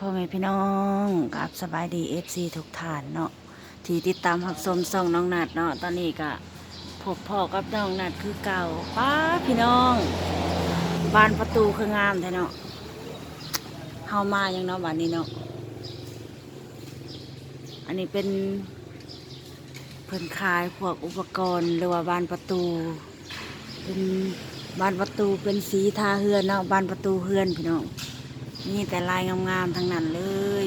พ่อแม่พี่น้องกับสบายดีเอฟซีทุกท่านเนาะที่ติดตามรับชมส่องน้องนัดเนาะตอนนี้ก็พบพ่อกับน้องนัดคือเก่าป้าพี่น้องบานประตูคืองามแท้เนาะเฮามายังเนาะบ้านนี้เนาะอันนี้เป็นเพิ่นขายพวกอุปกรณ์หรือว่าบานประตู เป็นบานประตูเป็นสีทาเฮือนเนาะบานประตูเฮือนพี่น้อง นี่แต่ลายงามๆทั้งนั้นเลย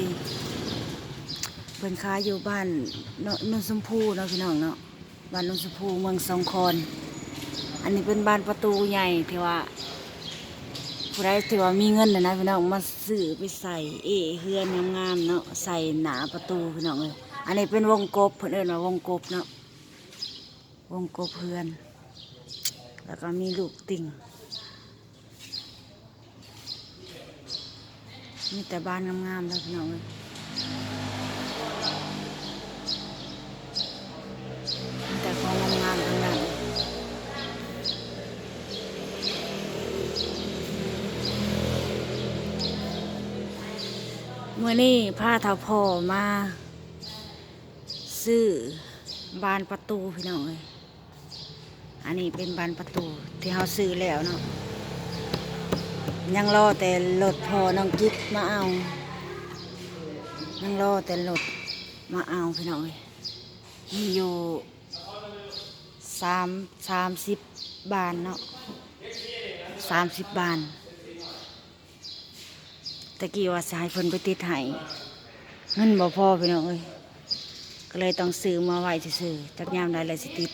เพิ่นค้าอยู่บ้านนนสมพูเนาะพี่น้องเนาะบ้านนนสมพูเมืองสองคอนอันนี้เป็นบ้านประตูใหญ่ที่ว่าผู้ใดที่ว่ามีเงินนะนะพี่น้องมาซื้อไปใส่เอเฮือนงามๆเนาะใส่หนาประตูพี่น้องเลยอันนี้เป็นวงกบเพิ่นเอิ้นว่าวงกบเนาะวงกบเฮือน แล้วก็มีลูกติ่ง มีแต่บ้านงามๆเลยพี่น้องเลยมีแต่ของงามๆทั้งนั้นเมื่อนี้พาเท่าพ่อมา ซื้อบานประตูพี่น้องเลยอันนี้เป็นบานประตูที่เขาซื้อแล้วเนาะ ยังรอแต่รถพอน้องกิ๊กมาเอา ยังรอแต่รถมาเอาพี่น้องเอ้ยมีอยู่สามสามสิบบานเนาะสามสิบบานตะกี้ว่าสายเพิ่นไปติดให้เงินบ่พอพี่น้องเอ้ยก็เลยต้องซื้อมาไว้ซื่อจักยามได้เลยสิติด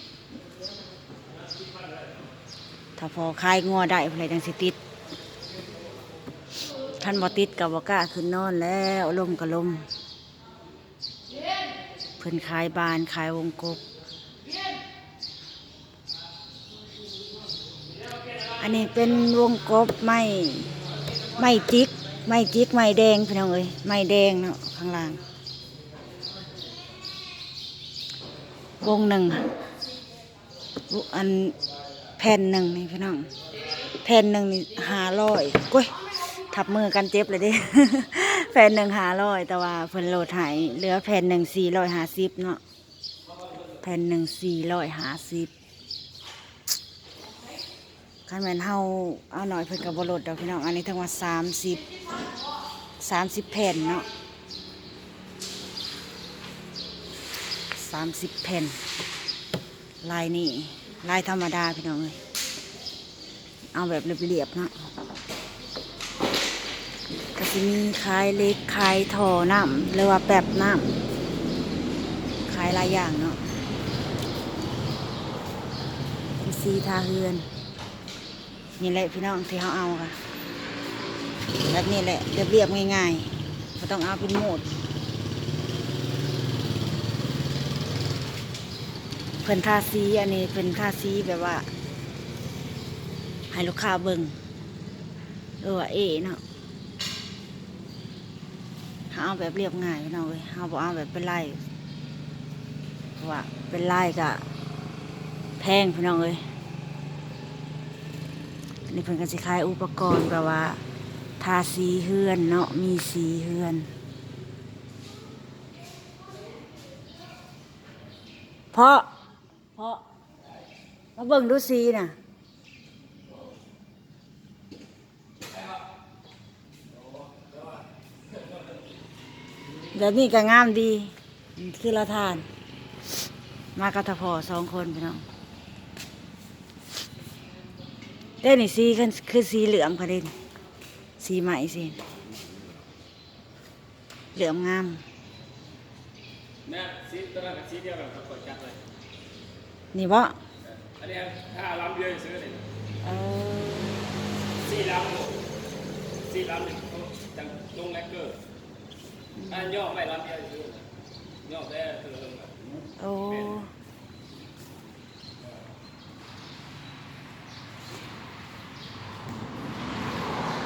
ถ้าพอคลายงัวได้เพื่อจังสิติด ท่านบอติดกับบกล้าขึ้นนอนแล้วลมกับลมเพิ่นขายบานขายวงกบ อันนี้เป็นวงกบไม้ไม้จิกไม้จิกไม้แดงพี่น้องเอ้ยไม้แดงเนาะข้างล่าง วงหนึ่งอันแผ่นหนึ่งนี่พี่น้องแผ่นหนึ่งนี่หาร้อยกุ้ย ทับมือกันเจ็บเลยเดิแผ่นหนึ่งหาร้อยแต่ว่าเพิ่นโหลดหายเหลือแผ่นหนึ่งสี่ร้อยห้าสิบเนาะแผ่นหนึ่งสี่ร้อยห้าสิบคันแมนเฮาเอาหน่อยเพิ่นกับบโหลดดอกพี่น้องอันนี้ทั้งว่าสามสิบสามสิบแผ่นเนาะสามสิบแผ่น ลายนี่ลายธรรมดาพี่น้องเลยเอาแบบเรียบๆเนาะ ก็จะมีขายเล็กขายถอน้ำหรือว่าแบบน้ำขายหลายอย่างเนาะซีทาเฮือน นี่แหละพี่น้องที่เขาเอาค่ะแบบนี้แหละเรียบๆง่ายๆไม่ต้องเอาเป็นโหมด เพิ่นทาสีอันนี้เป็นทาสีแบบว่า ให้ลูกค้าเบิ่งเออเอเนาะ เอาแบบเรียบง่ายน้องเลยเอาบอกเอาแบบเป็นไล่ว่าเป็นไล่ก็แพงพี่น้องเลยนนี้เพิ่นก็สิขายอุปกรณ์แบบว่า ทาสีเฮือนเนาะมีสีเฮือนเพราะเพราะมาเบิ่งดูสีน่ะ แบบนี้ก็งามดีคือละทาน มากับทพอสองคนพี่น้องเด้นี่สีคือคือสีเหลืองค่ะเด่นสีใหม่สิเหลืองงามแม่ซีตัวนั้นกับซีเดียวกันครับกดจัดเลยนี่บ่อันนี้ถ้าล้ำเดียวซื้อเนี่ยเออซีล้ำซีล้ำหนึ่งเขาจังลงแลกเกอร์ อันย่อไม่ล้ำเดียวซื้อย่อแต่เธอลงแบบโอ้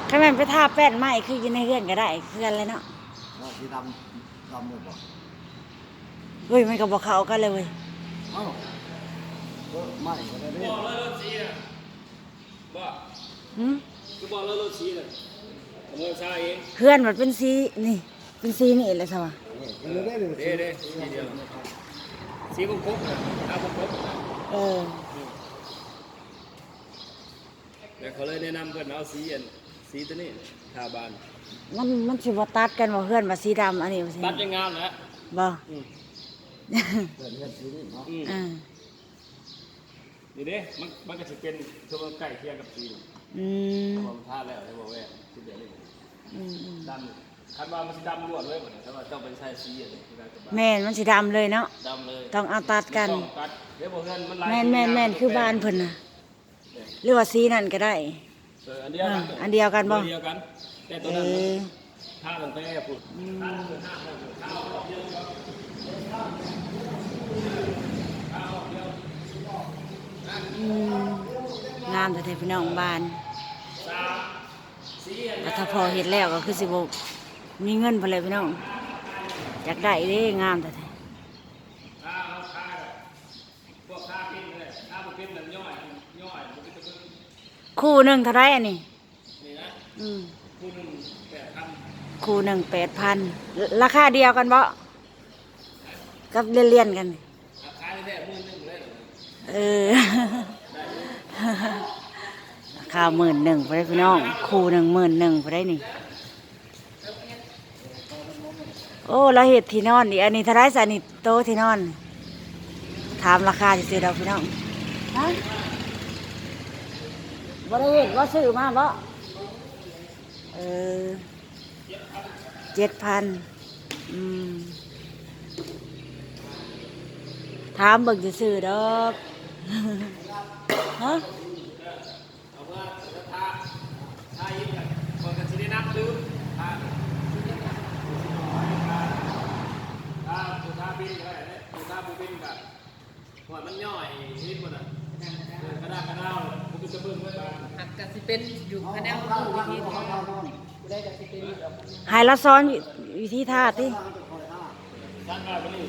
ถ้าแมันไปทาแป้นไหมคืออยินในเฮือนก็ได้เฮือนเลยเนาะว่าสีดำดำหมดบ่เฮ้ยมันก็บอกเขากันเลยเว้ยเอ้าก็ไม่ก็ได้เด้บอกแล้วรถซีนะบอกหืมคือบอกแล้วรถซีเลยเงินซาเองเพื่อนมันเป็นสีนี่ เป็นสีนี่แหละใช่ปะเออได้เลยเด้เด้สีเดียวสีกงกบนะตากงกบนะเออแต่เขาเลยแนะนำเพื่อนเอาสีอันสีตัวนี้ทาบานมันมันสิบ่ตัดกันบ่เพื่อนว่าสีดำอันนี้ว่าสีตัดยังงามนะบ่อืมเพื่อนเพื่อนสีนี่เนาะอืมอ่านี่เด้มันมันก็จะเป็นตัวมันใกล้เคียงกับสีอืมผมทาแล้วได้บอกว่าสีเดียวนี่อืมอืมดำ คันว่ามันสีดำล้วนเลยหมดเลยแต่ว่าต้องเป็นใส่สีอะไรที่ได้กับบ้านแม่นมันสิดำเลยเนาะ ดำเลยต้องเอาตัดกัน ต้องตัดเดี๋ยวบอกเพื่อนมันลายแม่นแม่นแม่นคือบ้านเพิ่นน่ะหรือว่าสีนั่นก็ได้ เอออันเดียวกันอ่าอันเดียวกันบ่ อัเดียวกันแต่ตัวเอนั้นมันอท่าลงไปแอบปุ่นอืมอืมงามแต่พี่น้องบ้านสามสีอันแต่ถ้าพอเห็นแล้วก็คือสิบ มีเงินไปเลยพี่น้องอยากได้เด้งามแต่คู่หนึ่งเท่าไรอันนี้นี่นะคู่หนึ่งแปดพันคู่หนึ่งแปดพันราคาเดียวกันบ่กับเลี่ยนๆกันราคาแท้ๆหมื่นหนึ่งเลยเออราคาหมื่นหนึ่งไปได้พี่น้อง คู่หนึ่งหมื่นหนึ่งไปได้นี่ โอ้เราเห็ดที่นอนดิอันนี้เทาไรสันนี่โตะที่นอน ถามราคาจะซื้อเราพี่น้องฮะบ่ได้เห็นว่าซื้อมาบ่เออเจ็ดพันอืมถามเบิ่งจะซื้อดอกฮะเอาว่าจะท่าท่ายิ้มกันคนกันสิได้นับลืมท่าท่าผู้ท่าปิ้นก็ได้ผู้ท่าผู้ปิ้นกับ หัวมันย่อยนิดหมดอะกระด้าษกระด้าษผมจะเบิ่งไว้บ้างหักกะสิเป็นอยู่คะแนนขาผู้วิธีของเขาได้กะสิเป็นหายละซ้อนวิธีท่าติท่านมาวันนี้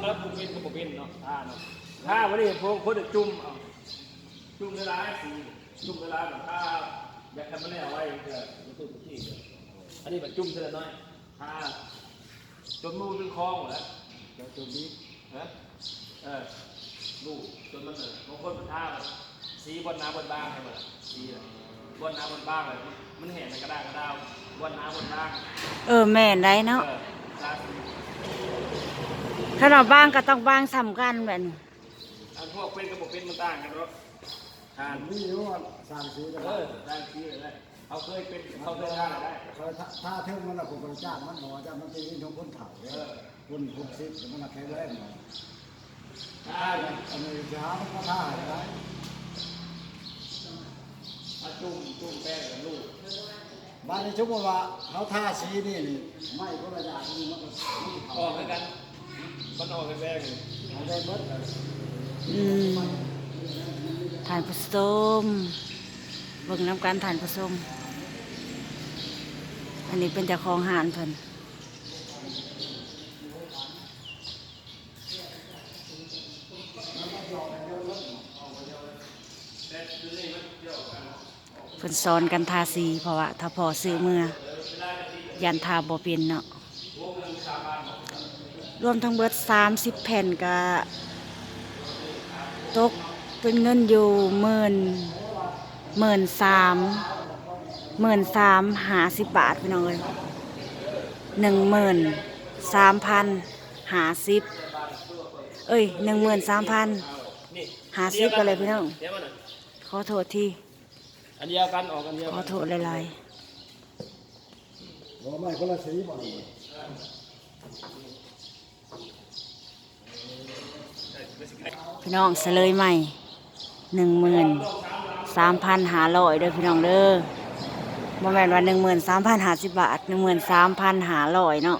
แล้วผมเป็นผมเป็นเนาะท่าเนาะท่าวันนี้พวกคนจุ่มเอาจุ่มเวลาสีจุ่มเวลาแบบท่าอยากทำมันได้เอาไว้เพื่อรู้สึกที่อันนี้แบบจุ่มเท่าน้อยท่าจนมือเป็นคลองหมดแล้วเดี๋ยวจุดนี้ฮะ เออลูกจนมันเออบางคนมันท่าแบบสีบนน้ำบนบ้างใช่ไหมสีอะบนน้ำบนบ้างเลยมันเห็นมันกระด้างกระด้างบนน้ำบนบ้างเออแม่นได้เนาะเออท่าสีถ้าเราบ้างก็ต้องบ้างสำกันแบบนี้อันพวกเป็นกับผมเป็นมันต่างกันเนาะทานนี่รู้ว่าสร้างสีกันเออได้ที่เลยได้เขาเคยเป็นเขาเคยทานได้เขาถ้าเท่ามันละผมบริจาคมันหมอจะมันเป็นที่ของคนเฒ่าเลยคนหกสิบมันละแค่แรกหมอ อันนี้จะหามันก็ท่าได้มาจุ่มจุ่มแป้งกับลูกบ้านนี้ชุบว่าเขาท่าสีนี่นี่ไม่ก็ระยะนี่มันก็ออกกันมันออกกันแป้งเอาได้เบิดอืมทานผสมเบิ่งน้ำกันทานผสมอันนี้เป็นเจ้าของหานเพิ่น เพิ่นสอนกันทาสีเพราะว่าถ้าพอซื้อเมื่อยันทาบ่เป็นเนาะรวมทั้งเบิด30แผ่นก็ตกเป็นเงินอยู่หมื่นหมื่นสามหมื่นสามหาสิบบาทพี่น้องเอ้ยหนึ่งหมื่นสามพันหาสิบเอ้ยหนึ่งหมื่นสามพันหาสิบกันเลยพี่น้อง อะขอโทษที่อันเดียวกันออกกันเดียวขอกันโทษหลายโอ้ไม่คนละสีบ่ๆพี่น้องเสลยใหม่หนึ่งหมื่นสามพันหาร้อยเด้อพี่น้องเด้อบ่แม่นว่าหนึ่งหมื่นสามพันหาสิบบาทหนึ่งหมื่นสามพันหาร้อยเนาะ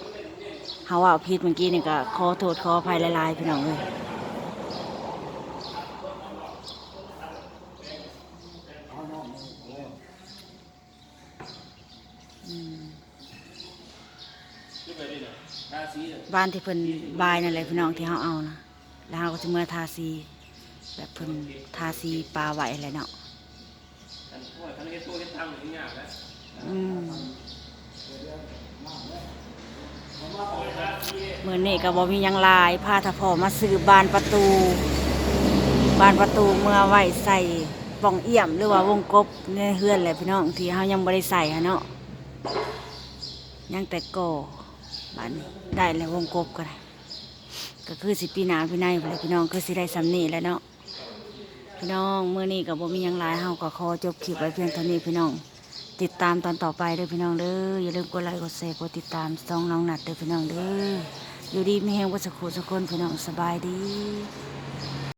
เฮาว่าผิดเมื่อกี้นี่ก็ขอโทษขออภัยหลายๆพี่น้องเอ้ย เอาน้องนี่โอ้ ขึ้นไปดิเนาะทาสีเนี่ย บ้านที่เพิ่นบายนั่นแหละพี่น้องที่เฮาเอานะแล้วเฮาก็จะเมื่อทาสีแบบเพิ่นทาสีปลาไหวอะไรเนาะอืมเมื่อนี้ก็บ่มียังลายพาทพอมาซื้อบานประตู บานประตูเมื่อไหวใส่ป่องเอี่ยมหรือว่าวงกบในเฮือนแหละพี่น้องที่เฮายังบ่ได้ใส่ฮะเนาะยังแต่ก่อ บานนี้ได้แล้ววงกบก็ได้ก็คือสิปีนาพี่นายเลยพี่น้องคือสิได้สำนีแล้วเนาะพี่น้องเมื่อนี้กับ่มียังหลายเฮาก็ขอจบคลิปไว้เพียงเท่านี้พี่น้อง ติดตามตอนต่อไปเด้อพี่น้องเด้ออย่าลืมกดไลค์กดแชร์กดติดตามซองน้องนัดเด้อพี่น้องเด้ออยู่ดีมีแหงวัสดุสกคนพี่น้องสบายดี